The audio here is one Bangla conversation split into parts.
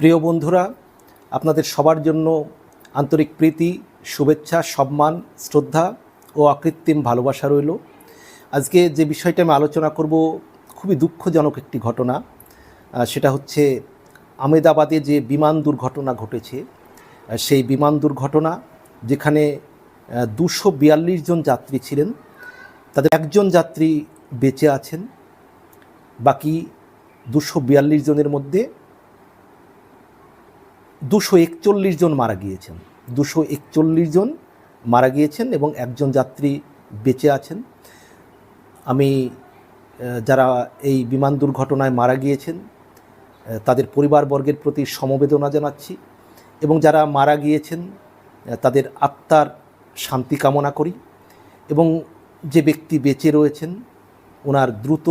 প্রিয় বন্ধুরা, আপনাদের সবার জন্য আন্তরিক প্রীতি, শুভেচ্ছা, সম্মান, শ্রদ্ধা ও অকৃত্রিম ভালোবাসা রইল। আজকে যে বিষয়টা আমি আলোচনা করব, খুবই দুঃখজনক একটি ঘটনা সেটা হচ্ছে আমেদাবাদে যে বিমান দুর্ঘটনা ঘটেছে। সেই বিমান দুর্ঘটনা যেখানে দুশো বিয়াল্লিশ জন যাত্রী ছিলেন। তাদের একজন যাত্রী বেঁচে আছেন, বাকি দুশো বিয়াল্লিশ জনের মধ্যে দুশো একচল্লিশ জন মারা গিয়েছেন। দুশো একচল্লিশ জন মারা গিয়েছেন এবং একজন যাত্রী বেঁচে আছেন। আমি যারা এই বিমান দুর্ঘটনায় মারা গিয়েছেন তাদের পরিবারবর্গের প্রতি সমবেদনা জানাচ্ছি এবং যারা মারা গিয়েছেন তাদের আত্মার শান্তি কামনা করি এবং যে ব্যক্তি বেঁচে রয়েছেন, ওনার দ্রুত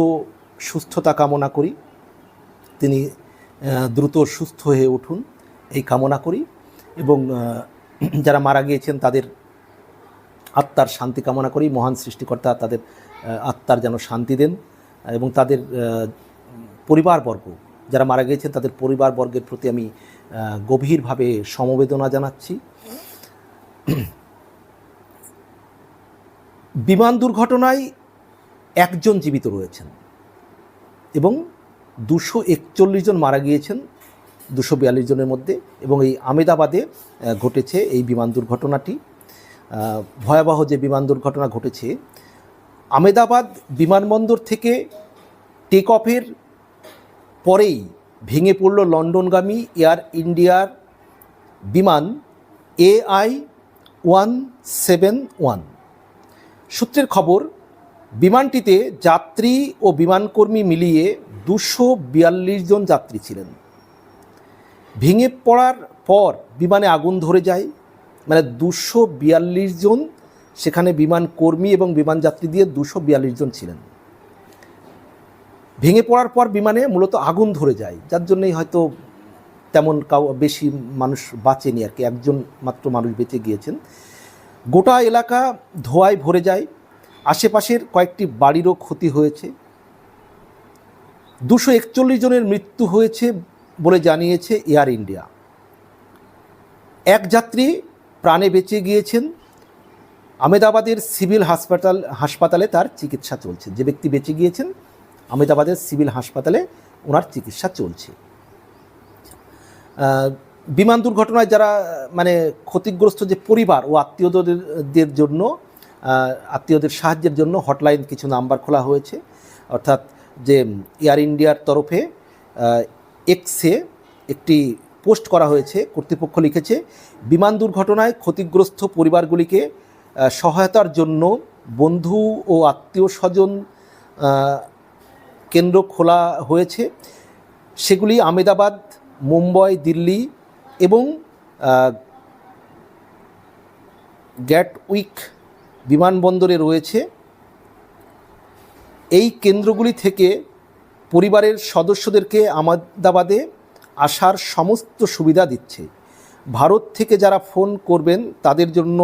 সুস্থতা কামনা করি। তিনি দ্রুত সুস্থ হয়ে উঠুন। এই কামনা করি এবং যারা মারা গিয়েছেন তাদের আত্মার শান্তি কামনা করি, মহান সৃষ্টিকর্তা তাদের আত্মার যেন শান্তি দেন এবং তাদের পরিবারবর্গ, যারা মারা গিয়েছেন তাদের পরিবারবর্গের প্রতি আমি গভীরভাবে সমবেদনা জানাচ্ছি। বিমান দুর্ঘটনায় একজন জীবিত রয়েছেন এবং দুশো একচল্লিশ জন মারা গিয়েছেন। দুশো বিয়াল্লিশ জনের মধ্যে এবং এই আমেদাবাদে ঘটেছে এই বিমান দুর্ঘটনাটি। ভয়াবহ যে বিমান দুর্ঘটনা ঘটেছে, আমেদাবাদ বিমানবন্দর থেকে টেক অফের পরেই ভেঙে পড়ল লন্ডনগামী এয়ার ইন্ডিয়ার বিমান এআই ওয়ান সেভেন ওয়ান। সূত্রের খবর, বিমানটিতে যাত্রী ও বিমানকর্মী মিলিয়ে দুশো বিয়াল্লিশ জন যাত্রী ছিলেন। ভেঙে পড়ার পর বিমানে আগুন ধরে যায়। মানে দুশো বিয়াল্লিশ জন সেখানে বিমান কর্মী এবং বিমান যাত্রী দিয়ে দুশো বিয়াল্লিশ জন ছিলেন। ভেঙে পড়ার পর বিমানে মূলত আগুন ধরে যায়। যার জন্যই হয়তো তেমন কাউ, বেশি মানুষ বাঁচেনি আর কি, একজন মাত্র মানুষ বেঁচে গিয়েছেন। গোটা এলাকা ধোয়ায় ভরে যায়। আশেপাশের কয়েকটি বাড়িরও ক্ষতি হয়েছে। দুশো একচল্লিশ জনের মৃত্যু হয়েছে বলে জানিয়েছে এয়ার ইন্ডিয়া এক যাত্রী প্রাণে বেঁচে গিয়েছেন। আমেদাবাদের সিভিল হাসপাতাল, হাসপাতালে তার চিকিৎসা চলছে। যে ব্যক্তি বেঁচে গিয়েছেন আমেদাবাদের সিভিল হাসপাতালে ওনার চিকিৎসা চলছে। বিমান দুর্ঘটনায় যারা মানে ক্ষতিগ্রস্ত যে পরিবার ও আত্মীয়দের জন্য আত্মীয়দের সাহায্যের জন্য হটলাইন কিছু নাম্বার খোলা হয়েছে। অর্থাৎ যে এয়ার ইন্ডিয়ার তরফে এক্সে একটি পোস্ট করা হয়েছে, কর্তৃপক্ষ লিখেছে, বিমান দুর্ঘটনায় ক্ষতিগ্রস্ত পরিবারগুলিকে সহায়তার জন্য বন্ধু ও আত্মীয় স্বজন কেন্দ্র খোলা হয়েছে। সেগুলি আমেদাবাদ, মুম্বই, দিল্লি এবং গ্যাটউইক বিমানবন্দরে রয়েছে। এই কেন্দ্রগুলি থেকে পরিবারের সদস্যদেরকে আহমেদাবাদে আসার সমস্ত সুবিধা দিচ্ছে। ভারত থেকে যারা ফোন করবেন, তাদের জন্য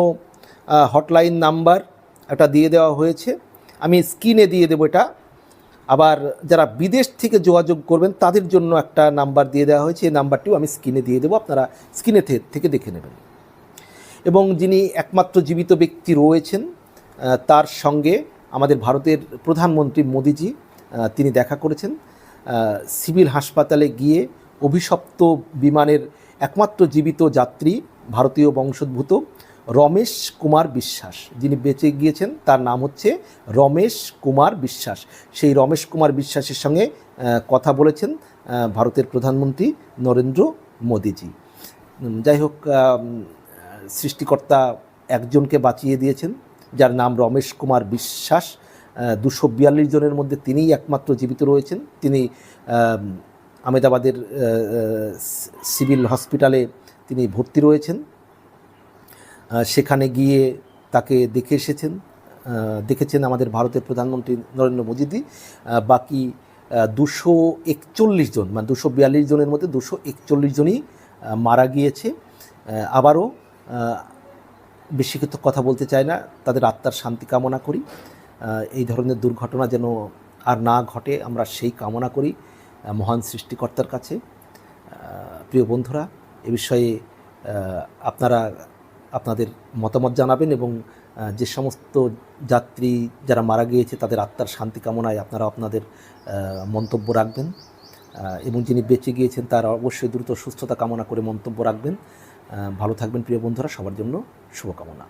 হটলাইন নাম্বার একটা দিয়ে দেওয়া হয়েছে। আমি স্ক্রিনে দিয়ে দেবো এটা। আবার যারা বিদেশ থেকে যোগাযোগ করবেন, তাদের জন্য একটা নাম্বার দিয়ে দেওয়া হয়েছে। এই নাম্বারটিও আমি স্ক্রিনে দিয়ে দেবো, আপনারা স্ক্রিনে থেকে দেখে নেবেন। এবং যিনি একমাত্র জীবিত ব্যক্তি রয়েছেন তার সঙ্গে আমাদের ভারতের প্রধানমন্ত্রী মোদিজি তিনি দেখা করেছেন। সিভিল হাসপাতালে গিয়ে অভিশপ্ত বিমানের একমাত্র জীবিত যাত্রী ভারতীয় বংশোদ্ভূত রমেশ কুমার বিশ্বাস। যিনি বেঁচে গিয়েছেন, তার নাম হচ্ছে রমেশ কুমার বিশ্বাস। সেই রমেশ কুমার বিশ্বাসের সঙ্গে কথা বলেছেন ভারতের প্রধানমন্ত্রী নরেন্দ্র মোদিজি। যাই হোক সৃষ্টিকর্তা একজনকে বাঁচিয়ে দিয়েছেন, যার নাম রমেশ কুমার বিশ্বাস। দুশো বিয়াল্লিশ জনের মধ্যে তিনিই একমাত্র জীবিত রয়েছেন। তিনি আম, আমেদাবাদের সিভিল হসপিটালে তিনি ভর্তি রয়েছেন। সেখানে গিয়ে তাকে দেখে এসেছেন। দেখেছেন আমাদের ভারতের প্রধানমন্ত্রী নরেন্দ্র মোদীজি বাকি দুশো একচল্লিশ জন মানে দুশো বিয়াল্লিশ জনের মধ্যে দুশো একচল্লিশ জনই মারা গিয়েছে। আবারও বেশি কথা বলতে চাই না। তাদের আত্মার শান্তি কামনা করি। এই ধরনের দুর্ঘটনা যেন আর না ঘটে, আমরা সেই কামনা করি মহান সৃষ্টিকর্তার কাছে। প্রিয় বন্ধুরা, এ বিষয়ে আপনারা, আপনাদের মতামত জানাবেন এবং যে সমস্ত যাত্রী যারা মারা গিয়েছে, তাদের আত্মার শান্তি কামনায় আপনারা আপনাদের মন্তব্য রাখবেন। এবং যিনি বেঁচে গিয়েছেন, তার অবশ্যই দ্রুত সুস্থতা কামনা করে মন্তব্য রাখবেন। ভালো থাকবেন প্রিয় বন্ধুরা, সবার জন্য শুভকামনা।